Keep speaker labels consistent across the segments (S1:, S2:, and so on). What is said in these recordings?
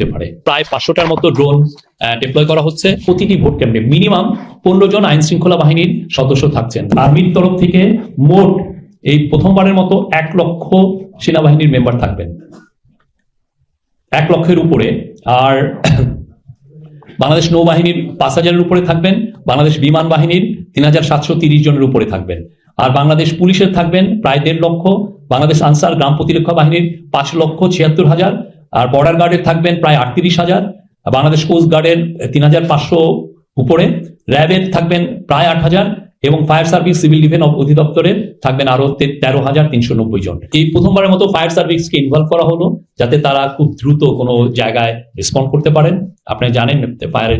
S1: হতে পারে। প্রায় পাঁচশোটার মতো ড্রোন ডিপ্লয় করা হচ্ছে। প্রতিটি ভোট কেন্দ্রে মিনিমাম পনেরো জন আইন শৃঙ্খলা বাহিনীর সদস্য থাকছেন। আর্মির তরফ থেকে মোট এই প্রথমবারের মতো এক লক্ষ সেনাবাহিনীর মেম্বার থাকবেন। এক লক্ষের উপরে। আর বাংলাদেশ নৌবাহিনীর পাঁচ হাজারের উপরে থাকবেন। বাংলাদেশ বিমান বাহিনীর তিন হাজার সাতশো তিরিশ জনের উপরে থাকবেন। আর বাংলাদেশ পুলিশের থাকবেন প্রায় দেড় লক্ষ। বাংলাদেশ আনসার গ্রাম প্রতিরক্ষা বাহিনীর পাঁচ লক্ষ ছিয়াত্তর হাজার। আর বর্ডার গার্ডের থাকবেন প্রায় আটত্রিশ হাজার। বাংলাদেশ কোস্ট গার্ডের তিন হাজার পাঁচশো উপরে। র্যাবের থাকবেন প্রায় আট হাজার এবং ফায়ার সার্ভিস সিভিল ডিফেন্স অধিদপ্তরের থাকবেন আরও তেরো হাজার তিনশো নব্বই জন। এই প্রথমবারের মতো ফায়ার সার্ভিসকে ইনভলভ করা হলো, যাতে তারা খুব দ্রুত কোনো জায়গায় রেসপন্ড করতে পারেন। আপনি জানেন ফায়ার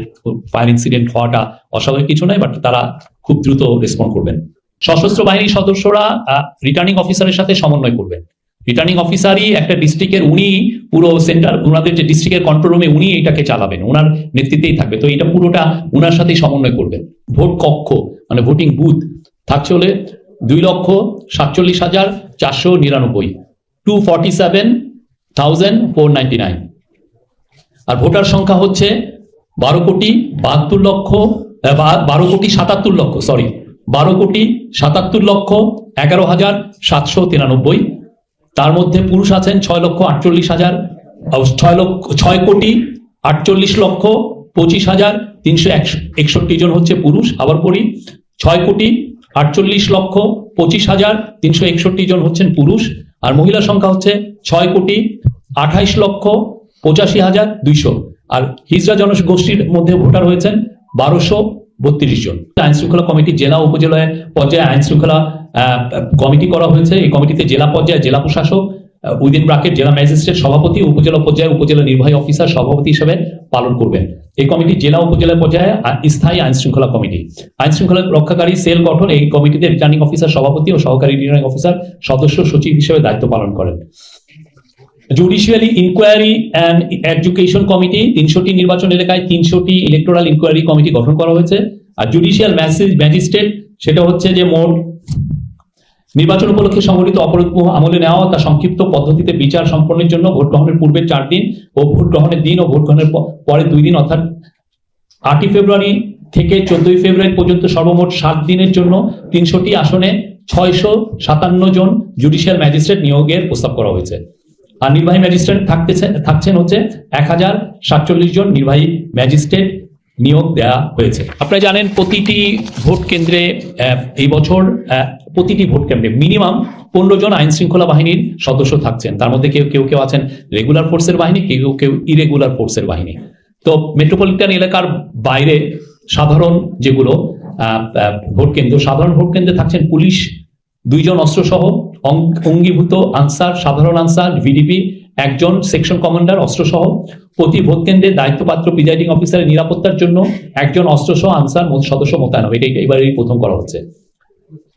S1: ফায়ার ইনসিডেন্ট হওয়াটা অস্বাভাবিক কিছু নয় বাট তারা খুব দ্রুত রেসপন্ড করবেন। সশস্ত্র বাহিনীর সদস্যরা রিটার্নিং অফিসারের সাথে সমন্বয় করবেন। রিটার্নিং অফিসারই একটা ডিস্ট্রিক্টের উনি পুরো সেন্টার ওনাদের যে ডিস্ট্রিক্টের কন্ট্রোল রুমে উনি এটাকে চালাবেন ওনার নেতৃত্বেই থাকবে। তো এটা পুরোটা ওনার সাথেই সমন্বয় করবেন ভোট কক্ষ মানে ভোটিং বুথ থাকছে হলে দুই লক্ষ সাতচল্লিশ হাজার চারশো নিরানব্বই two forty seven thousand four ninety nine আর ভোটার সংখ্যা হচ্ছে বারো কোটি বাহাত্তর লক্ষ বারো কোটি সাতাত্তর লক্ষ সরি বারো কোটি সাতাত্তর লক্ষ এগারো হাজার সাতশো তিরানব্বই। তার মধ্যে পুরুষ আছেন ছয় লক্ষ আটচল্লিশ হাজার ছয় লক্ষ, ছয় কোটি আটচল্লিশ লক্ষ পঁচিশ হাজার তিনশো একষট্টি জন হচ্ছে পুরুষ, আবার পড়ি। ছয় কোটি আটচল্লিশ লক্ষ পঁচিশ হাজার তিনশো একষট্টি জন হচ্ছেন পুরুষ, আর মহিলা সংখ্যা হচ্ছে ছয় কোটি আঠাইশ লক্ষ পঁচাশি হাজার দুইশো। আর হিজড়া জনগোষ্ঠীর মধ্যে ভোটার হয়েছেন বারোশো বত্রিশ জন। আইন শৃঙ্খলা কমিটি জেলা উপজেলায় পর্যায়ে আইন শৃঙ্খলা কমিটি করা হয়েছে। এই কমিটিতে জেলা পর্যায়ে জেলা প্রশাসক উইদিন ব্রাকেট জেলা ম্যাজিস্ট্রেট সভাপতি, উপজেলা পর্যায়ে উপজেলা নির্বাহী অফিসার সভাপতি হিসেবে পালন করবেন। এই কমিটি জেলা উপজেলা পর্যায়ে স্থায়ী আইন শৃঙ্খলা কমিটি। আইন শৃঙ্খলা রক্ষাকারী সেল গঠন এই কমিটিতে রিটার্নিং অফিসার, সভাপতি ও সহকারী রিটার্নিং অফিসার, সদস্য সচিব হিসেবে দায়িত্ব পালন করেন। Judicially inquiry and education committee তিনশোটি নির্বাচন এলাকায় তিনশোটি ইলেকটোরাল ইনকোয়ারি কমিটি গঠন করা হয়েছে। আর জুডিশিয়াল ম্যাসেজ ম্যাজিস্ট্রেট সেটা হচ্ছে যে মোট নির্বাচন উপলক্ষে সংগঠিত অপরাধ আমলে নেওয়া, তা সংক্ষিপ্ত পদ্ধতিতে বিচার সম্পন্নের জন্য ভোট গ্রহণের পূর্বে চার দিন ও ভোট গ্রহণের দিন ও ভোট গ্রহণের পরে দুই দিন, অর্থাৎ আটই ফেব্রুয়ারি থেকে চোদ্দই ফেব্রুয়ারি পর্যন্ত সর্বমোট সাত দিনের জন্য তিনশোটি আসনে ছয়শো সাতান্ন জন জুডিশিয়াল ম্যাজিস্ট্রেট নিয়োগের প্রস্তাব করা হয়েছে। আর নির্বাহী ম্যাজিস্ট্রেট থাকতেছে, থাকছেন হচ্ছে এক হাজার সাতচল্লিশ জন নির্বাহী ম্যাজিস্ট্রেট নিয়োগ দেওয়া হয়েছে। আপনারা জানেন প্রতিটি ভোট কেন্দ্রে এই বছর প্রতিটি ভোট কেন্দ্রে মিনিমাম পনেরো জন আইন শৃঙ্খলা বাহিনীর সদস্য থাকছেন। তার মধ্যে কেউ কেউ কেউ আছেন রেগুলার ফোর্সের বাহিনী, কেউ কেউ ইরেগুলার ফোর্সের বাহিনী। তো মেট্রোপলিটন এলাকার বাইরে সাধারণ যেগুলো ভোট কেন্দ্র, সাধারণ ভোট কেন্দ্রে থাকছেন পুলিশ, দুইজন অস্ত্রসহ অঙ্গীভূত আনসার, সাধারণ আনসার, ভিডিপি, একজন সেকশন কমান্ডার, অস্ত্রসহ প্রতি ভোট কেন্দ্রে দায়িত্বপ্রাপ্ত প্রিজাইডিং অফিসারের নিরাপত্তার জন্য একজন অস্ত্রসহ আনসার সদস্য মোতায়েন। হবে এটাই এবারেই প্রথম করা হচ্ছে।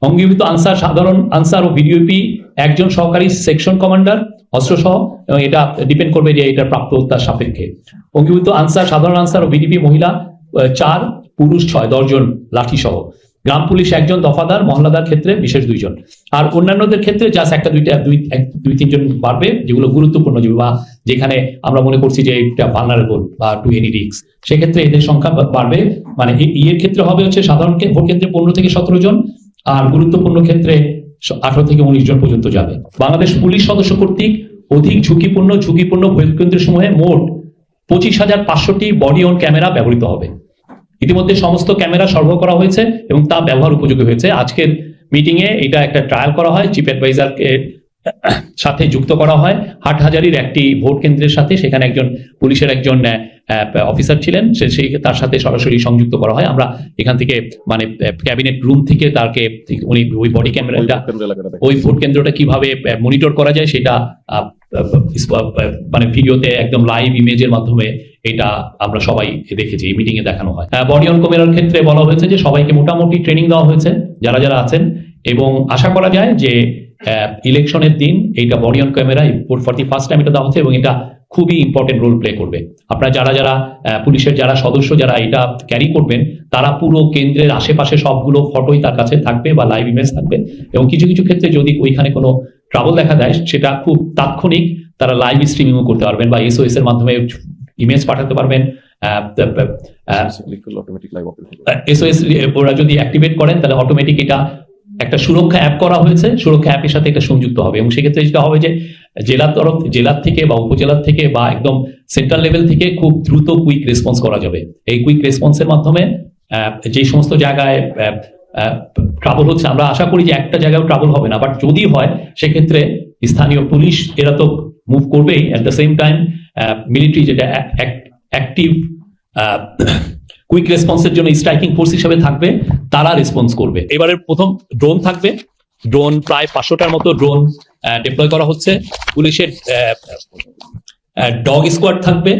S1: অঙ্গীভূত আনসার, সাধারণ আনসার ও ভিডিওপি একজন সহকারী সেকশন কমান্ডার, অস্ত্রসহ, এবং এটা ডিপেন্ড করবে যে এটা প্রাপ্ত তার সাপেক্ষে। অঙ্গীভূত আনসার, সাধারণ আনসার ও ভিডিপি মহিলা চার, পুরুষ, ছয়, দশজন লাঠি সহ গ্রাম পুলিশ একজন দফাদার, মহল্লাদার ক্ষেত্রে বিশেষ দুইজন। আর অন্যান্যদের ক্ষেত্রে জাস্ট একটা, দুইটা, দুই দুই, তিনজন বাড়বে, যেগুলো গুরুত্বপূর্ণ, যেগুলো বা যেখানে আমরা মনে করছি যে এটা ভালনারেবল বা টু এনি রিক্স সেক্ষেত্রে এদের সংখ্যা বাড়বে। মানে ইয়ের ক্ষেত্রে হবে হচ্ছে সাধারণ ভোট ক্ষেত্রে পনেরো থেকে সতেরো জন, আর গুরুত্বপূর্ণ ক্ষেত্রে আঠারো থেকে উনিশ জন পর্যন্ত যাবে। বাংলাদেশ পুলিশ সদস্য কর্তৃক অধিক ঝুঁকিপূর্ণ ঝুঁকিপূর্ণ ভোট কেন্দ্র সমূহে মোট পঁচিশ হাজার পাঁচশোটি বডি অন ক্যামেরা ব্যবহৃত হবে। ইতিমধ্যে সমস্ত ক্যামেরা সরবরাহ করা হয়েছে এবং তা ব্যবহার উপযোগী হয়েছে। আজকের মিটিং এ এটা একটা ট্রায়াল করা হয় চিফ অ্যাডভাইজারকে সাথে যুক্ত করা হয়। হাটহাজারির একটি ভোট কেন্দ্রের সাথে সেখানে একজন পুলিশের একজন অফিসার ছিলেন। সে সেই তার সাথে সরাসরি সংযুক্ত করা হয়। আমরা এখান থেকে মানে ক্যাবিনেট রুম থেকে তাকে উনি ওই বডি ক্যামেরাটা ওই ভোট কেন্দ্রটা কীভাবে মনিটর করা যায় সেটা মানে ভিডিওতে একদম লাইভ ইমেজের মাধ্যমে এটা আমরা সবাই দেখেছি, এই মিটিং এ দেখানো হয়। বডি অন ক্যামেরার ক্ষেত্রে বলা হয়েছে যে সবাইকে মোটামুটি ট্রেনিং দেওয়া হয়েছে, যারা যারা আছেন, এবং আশা করা যায় যে ইলেকশনের দিন এইটা body on camera for first time এটা দেওয়া হচ্ছে, এবং এটা খুবই ইম্পর্টেন্ট রোল প্লে করবে। আপনারা যারা যারা পুলিশের যারা সদস্য যারা এটা ক্যারি করবেন, তারা পুরো কেন্দ্রের আশেপাশে সবগুলো ফটোই তার কাছে থাকবে বা লাইভ ইমেজ থাকবে, এবং কিছু কিছু ক্ষেত্রে যদি ওইখানে কোনো ট্রাবল দেখা দেয়, সেটা খুব তাৎক্ষণিক তারা লাইভ স্ট্রিমিংও করতে পারবেন বা এসওএস এর মাধ্যমে ইমেজ পাঠাতে পারবেন এসওএস ওরা যদি অ্যাক্টিভেট করেন তাহলে অটোমেটিক এটা একটা সুরক্ষা অ্যাপ করা হয়েছে সুরক্ষা অ্যাপের সাথে এটা সংযুক্ত হবে। এবং সেক্ষেত্রে যেটা হবে যে জেলার তরফ জেলার থেকে বা উপজেলার থেকে বা একদম সেন্ট্রাল লেভেল থেকে খুব দ্রুত কুইক রেসপন্স করা যাবে। এই কুইক রেসপন্সের মাধ্যমে যে সমস্ত জায়গায় ট্রাবল হচ্ছে আমরা আশা করি যে একটা জায়গায় ট্রাবল হবে না। বাট যদি হয় সেক্ষেত্রে স্থানীয় পুলিশ এরা তো মুভ করবেই at the same time military যেটা অ্যাক্টিভ কুইক রেসপন্সের জন্য স্ট্রাইকিং ফোর্স হিসেবে থাকবে, তারা রেসপন্স করবে। এবারে প্রথম ড্রোন থাকবে। ড্রোন প্রায় পাঁচশোটার মতো ড্রোন ডিপ্লয় করা হচ্ছে। পুলিশের ডগ স্কোয়াড থাকবে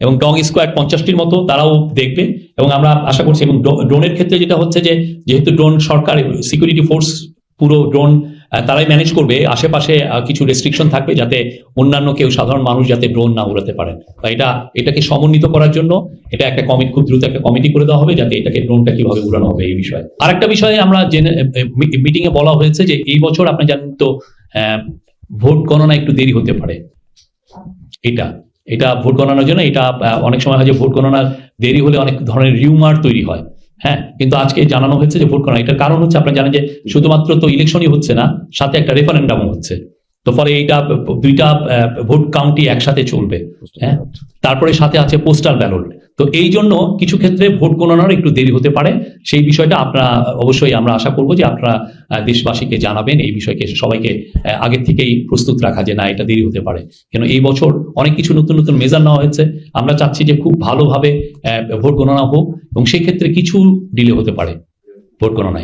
S1: এবং ডগ স্কোয়াড পঞ্চাশটির মতো তারাও দেখবে এবং আমরা আশা করছি এবং ড্রোনের ক্ষেত্রে যেটা হচ্ছে যে, যেহেতু ড্রোন সরকার সিকিউরিটি ফোর্স পুরো ড্রোন তারাই ম্যানেজ করবে। আশেপাশে কিছু রেস্ট্রিকশন থাকবে যাতে অন্যান্য কেউ সাধারণ মানুষ যাতে ড্রোন না উড়াতে পারেন। বা এটা, এটাকে সমন্বিত করার জন্য এটা একটা কমিটি খুব দ্রুত একটা কমিটি করে দেওয়া হবে যাতে এটাকে ড্রোনটা কীভাবে উড়ানো হবে এই বিষয়ে। আরেকটা বিষয়ে আমরা জেনে মিটিং এ বলা হয়েছে যে এই বছর আপনি জানেন তো ভোট গণনা একটু দেরি হতে পারে। এটা এটা ভোট গণনার জন্য এটা অনেক সময় হয় যে ভোট গণনার দেরি হলে অনেক ধরনের রিউমার তৈরি হয়। হ্যাঁ কিন্তু আজকে জানানো হয়েছে যে ভোট গণনা এটার কারণ হচ্ছে আপনারা জানেন যে শুধুমাত্র তো ইলেকশনই হচ্ছে না সাথে একটা রেফারেন্ডামও হচ্ছে। তো ফলে এইটা দুইটা ভোট কাউন্টি একসাথে চলবে হ্যাঁ? তারপরে সাথে আছে পোস্টাল ব্যালট। তো এই জন্য কিছু ক্ষেত্রে ভোট গণনার একটু দেরি হতে পারে। সেই বিষয়টা আপনারা অবশ্যই আমরা আশা করব যে আপনারা দেশবাসীকে জানাবেন এই বিষয়কে সবাইকে আগের থেকেই প্রস্তুত রাখা যে না এটা দেরি হতে পারে। কেন এই বছর অনেক কিছু নতুন নতুন মেজার নেওয়া হয়েছে। আমরা চাচ্ছি যে খুব ভালোভাবে আহ, ভোট গণনা হোক। এবং সেই ক্ষেত্রে কিছু ডিলে হতে পারে ভোট গণনায়।